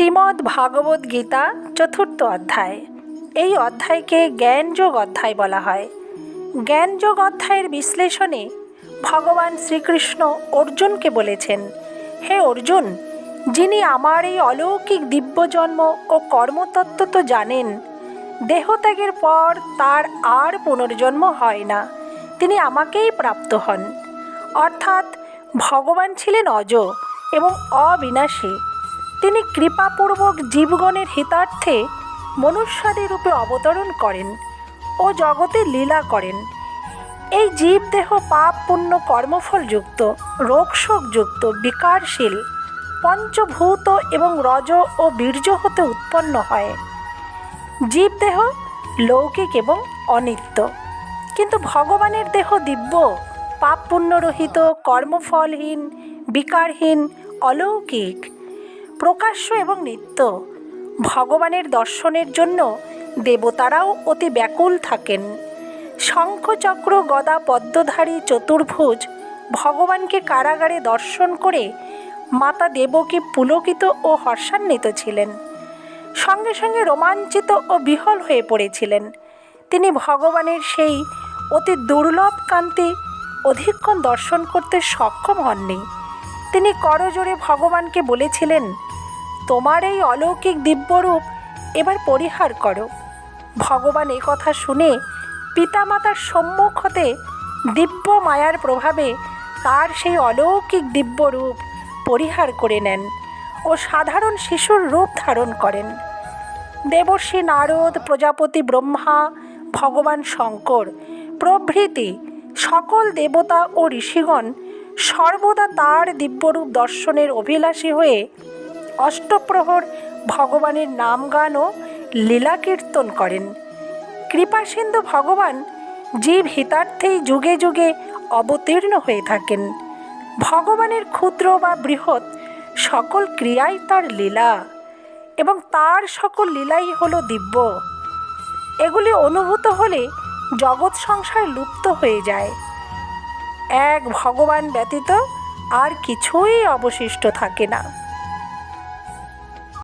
শ্রীমদ্ ভাগবত গীতা চতুর্থ অধ্যায়। এই অধ্যায়কে জ্ঞানযোগ অধ্যায় বলা হয়। জ্ঞানযোগ অধ্যায়ের বিশ্লেষণে ভগবান শ্রীকৃষ্ণ অর্জুনকে বলেছেন, হে অর্জুন, যিনি আমার এই অলৌকিক দিব্যজন্ম ও কর্মতত্ত্ব তো জানেন, দেহত্যাগের পর তার আর পুনর্জন্ম হয় না, তিনি আমাকেই প্রাপ্ত হন। অর্থাৎ ভগবান ছিলেন অজ এবং অবিনাশী তিনি কৃপাপূর্বক জীবগণের হিতার্থে মনুষ্যাদি রূপে অবতরণ করেন ও জগতে লীলা করেন। এই জীবদেহ পাপ পুণ্য কর্মফলযুক্ত, রোগশোকযুক্ত, বিকারশীল, পঞ্চভূত এবং রজ ও বীর্য হতে উৎপন্ন হয়। জীবদেহ লৌকিক এবং অনিত্য। কিন্তু ভগবানের দেহ দিব্য পাপ পুণ্যরহিত কর্মফলহীন, বিকারহীন, অলৌকিক প্রকাশ্য এবং নিত্য। ভগবানের দর্শনের জন্য দেবতারাও অতি ব্যাকুল থাকেন। শঙ্খচক্র গদা পদ্মধারী চতুর্ভুজ ভগবানকে কারাগারে দর্শন করে মাতা দেবকী পুলকিত ও হর্ষান্বিত ছিলেন। সঙ্গে সঙ্গে রোমাঞ্চিত ও বিহল হয়ে পড়েছিলেন। তিনি ভগবানের সেই অতি দুর্লভ কান্তি অধিকক্ষণ দর্শন করতে সক্ষম হননি। তিনি করজোড়ে ভগবানকে বলেছিলেন, তোমার এই অলৌকিক দিব্যরূপ এবার পরিহার করো। ভগবান এ কথা শুনে পিতামাতার সম্মুখ হতে দিব্য মায়ার প্রভাবে তার সেই অলৌকিক দিব্যরূপ পরিহার করে নেন ও সাধারণ শিশুর রূপ ধারণ করেন। দেবর্ষী নারদ, প্রজাপতি ব্রহ্মা, ভগবান শঙ্কর প্রভৃতি সকল দেবতা ও ঋষিগণ সর্বদা তার দিব্যরূপ দর্শনের অভিলাষী হয়ে অষ্টপ্রহর ভগবানের নাম গান ও লীলা কীর্তন করেন। কৃপাসিন্ধু ভগবান জীব হিতার্থেই যুগে যুগে অবতীর্ণ হয়ে থাকেন। ভগবানের ক্ষুদ্র বা বৃহৎ সকল ক্রিয়াই তার লীলা এবং তার সকল লীলাই হলো দিব্য। এগুলি অনুভূত হলে জগৎ সংসার লুপ্ত হয়ে যায়। এক ভগবান ব্যতীত আর কিছুই অবশিষ্ট থাকে না।